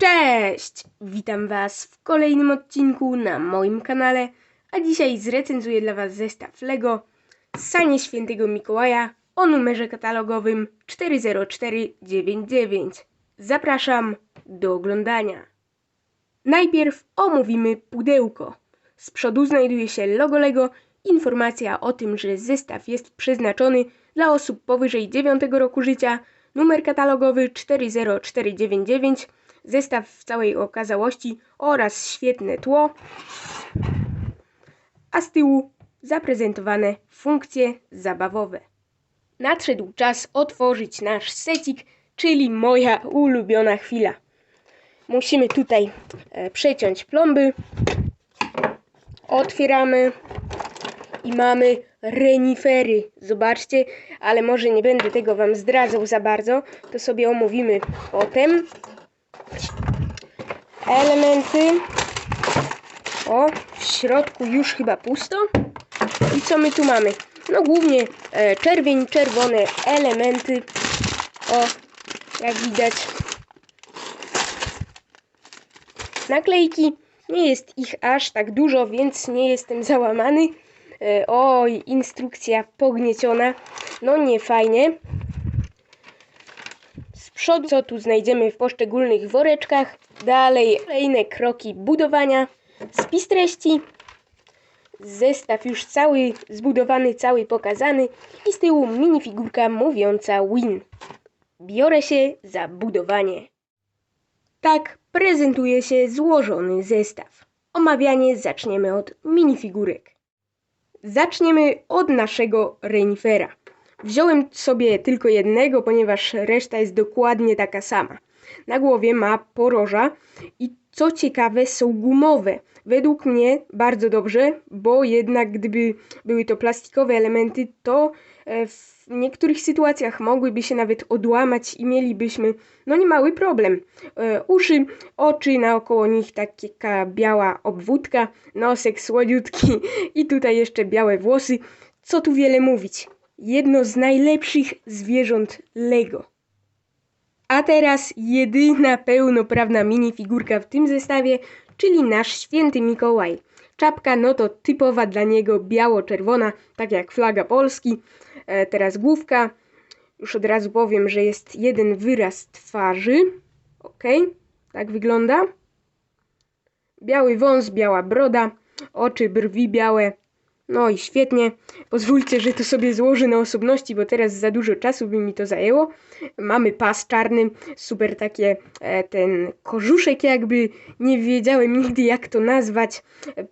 Cześć! Witam Was w kolejnym odcinku na moim kanale, a dzisiaj zrecenzuję dla Was zestaw LEGO Sanie Świętego Mikołaja o numerze katalogowym 40499. Zapraszam do oglądania. Najpierw omówimy pudełko. Z przodu znajduje się logo LEGO, informacja o tym, że zestaw jest przeznaczony dla osób powyżej 9 roku życia, numer katalogowy 40499, zestaw w całej okazałości oraz świetne tło, a z tyłu zaprezentowane funkcje zabawowe. Nadszedł czas otworzyć nasz secik, czyli moja ulubiona chwila. Musimy tutaj e, przeciąć plomby. Otwieramy i mamy renifery. Zobaczcie, ale może nie będę tego Wam zdradzał za bardzo, to sobie omówimy potem. Elementy. O, w środku już chyba pusto. I co my tu mamy? No głównie e, czerwień, czerwone elementy. O, jak widać. Naklejki. Nie jest ich aż tak dużo, więc nie jestem załamany. E, oj, instrukcja pognieciona. No nie fajnie. Przodu co tu znajdziemy w poszczególnych woreczkach. Dalej kolejne kroki budowania. Spis treści. Zestaw już cały zbudowany, cały pokazany. I z tyłu minifigurka mówiąca win. Biorę się za budowanie. Tak prezentuje się złożony zestaw. Omawianie zaczniemy od minifigurek. Zaczniemy od naszego renifera. Wziąłem sobie tylko jednego, ponieważ reszta jest dokładnie taka sama. Na głowie ma poroża i co ciekawe są gumowe. Według mnie bardzo dobrze, bo jednak gdyby były to plastikowe elementy, to e, w niektórych sytuacjach mogłyby się nawet odłamać i mielibyśmy no niemały problem. E, Uszy, oczy, naokoło nich taka biała obwódka, nosek słodziutki i tutaj jeszcze białe włosy. Co tu wiele mówić. Jedno z najlepszych zwierząt Lego. A teraz jedyna pełnoprawna minifigurka w tym zestawie, czyli nasz święty Mikołaj. Czapka no to typowa dla niego biało-czerwona, tak jak flaga Polski. E, teraz główka. Już od razu powiem, że jest jeden wyraz twarzy. Ok, tak wygląda. Biały wąs, biała broda, oczy, brwi białe. No i świetnie. Pozwólcie, że to sobie złożę na osobności, bo teraz za dużo czasu by mi to zajęło. Mamy pas czarny, super takie e, ten korzuszek jakby, nie wiedziałem nigdy jak to nazwać.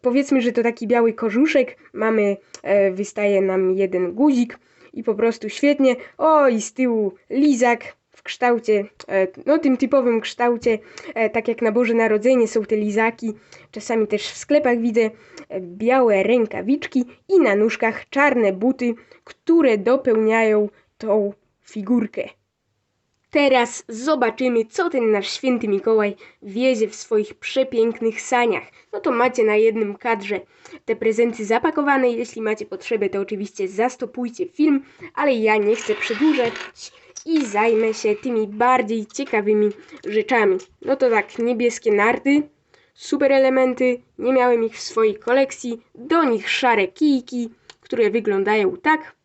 Powiedzmy, że to taki biały korzuszek. Mamy, e, wystaje nam jeden guzik i po prostu świetnie. O i z tyłu lizak w kształcie, e, no tym typowym kształcie, e, tak jak na Boże Narodzenie są te lizaki, czasami też w sklepach widzę e, białe rękawiczki i na nóżkach czarne buty, które dopełniają tą figurkę. Teraz zobaczymy, co ten nasz święty Mikołaj wiezie w swoich przepięknych saniach. No to macie na jednym kadrze te prezenty zapakowane. Jeśli macie potrzebę, to oczywiście zastopujcie film, ale ja nie chcę przedłużać i zajmę się tymi bardziej ciekawymi rzeczami. No to tak, niebieskie narty, super elementy, nie miałem ich w swojej kolekcji, do nich szare kijki, które wyglądają tak.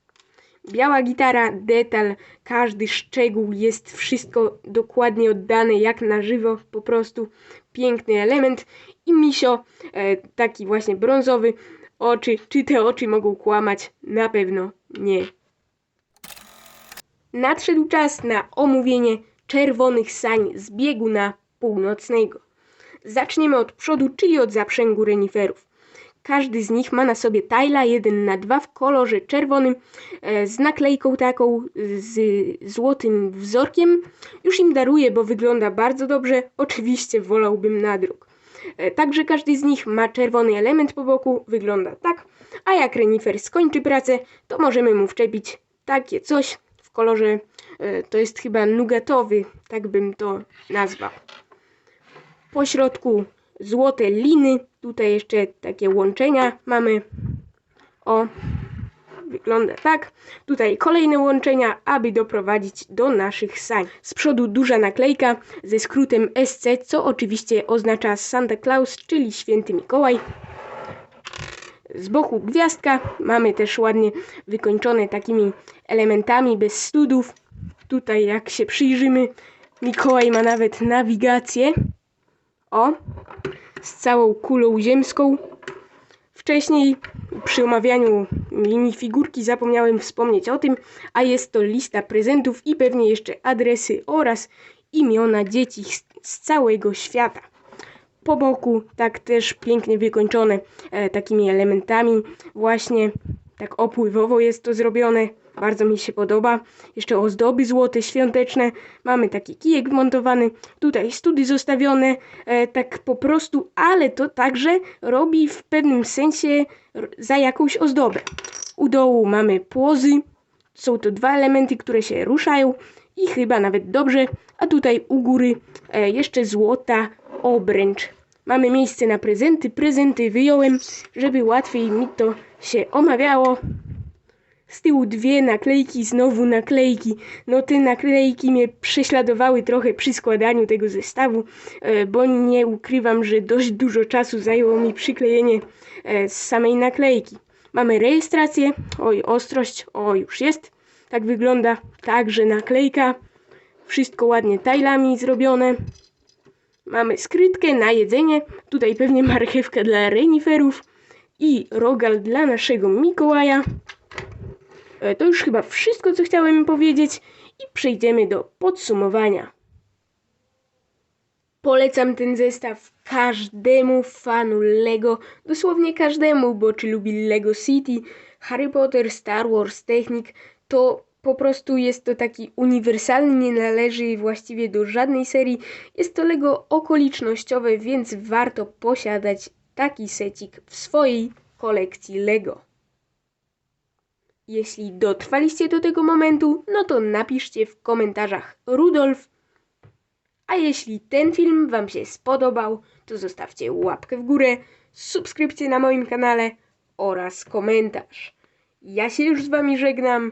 Biała gitara, detal, każdy szczegół jest wszystko dokładnie oddane jak na żywo, po prostu piękny element. I misio, e, taki właśnie brązowy, oczy, czy te oczy mogą kłamać? Na pewno nie. Nadszedł czas na omówienie czerwonych sań z bieguna północnego. Zaczniemy od przodu, czyli od zaprzęgu reniferów. Każdy z nich ma na sobie tajla 1 na 2 w kolorze czerwonym e, z naklejką taką z złotym wzorkiem. Już im daruję, bo wygląda bardzo dobrze. Oczywiście wolałbym nadruk. E, Także każdy z nich ma czerwony element po boku, wygląda tak. A jak renifer skończy pracę, to możemy mu wczepić takie coś kolorze, e, to jest chyba nugatowy, tak bym to nazwał. Po środku złote liny, tutaj jeszcze takie łączenia mamy. O, wygląda tak. Tutaj kolejne łączenia, aby doprowadzić do naszych sań. Z przodu duża naklejka ze skrótem SC, co oczywiście oznacza Santa Claus, czyli Święty Mikołaj. Z boku gwiazdka, mamy też ładnie wykończone takimi elementami bez studów. Tutaj jak się przyjrzymy, Mikołaj ma nawet nawigację. O, z całą kulą ziemską. Wcześniej przy omawianiu minifigurki zapomniałem wspomnieć o tym, a jest to lista prezentów i pewnie jeszcze adresy oraz imiona dzieci z całego świata. Po boku tak też pięknie wykończone e, takimi elementami, właśnie tak opływowo jest to zrobione. Bardzo mi się podoba. Jeszcze ozdoby złote, świąteczne. Mamy taki kijek wmontowany. Tutaj study zostawione. E, tak po prostu, ale to także robi w pewnym sensie za jakąś ozdobę. U dołu mamy płozy. Są to dwa elementy, które się ruszają i chyba nawet dobrze. A tutaj u góry e, jeszcze złota obręcz. Mamy miejsce na prezenty. Prezenty wyjąłem, żeby łatwiej mi to się omawiało. Z tyłu dwie naklejki, znowu naklejki. No te naklejki mnie prześladowały trochę przy składaniu tego zestawu, e, bo nie ukrywam, że dość dużo czasu zajęło mi przyklejenie e, z samej naklejki. Mamy rejestrację, oj ostrość, o już jest. Tak wygląda także naklejka. Wszystko ładnie tajlami zrobione. Mamy skrytkę na jedzenie. Tutaj pewnie marchewka dla reniferów i rogal dla naszego Mikołaja. E, To już chyba wszystko, co chciałem powiedzieć i przejdziemy do podsumowania. Polecam ten zestaw każdemu fanu Lego, dosłownie każdemu, bo czy lubi Lego City, Harry Potter, Star Wars, Technik, to po prostu jest to taki uniwersalny, nie należy właściwie do żadnej serii. Jest to Lego okolicznościowe, więc warto posiadać taki secik w swojej kolekcji Lego. Jeśli dotrwaliście do tego momentu, no to napiszcie w komentarzach Rudolf. A jeśli ten film Wam się spodobał, to zostawcie łapkę w górę, subskrypcję na moim kanale oraz komentarz. Ja się już z Wami żegnam.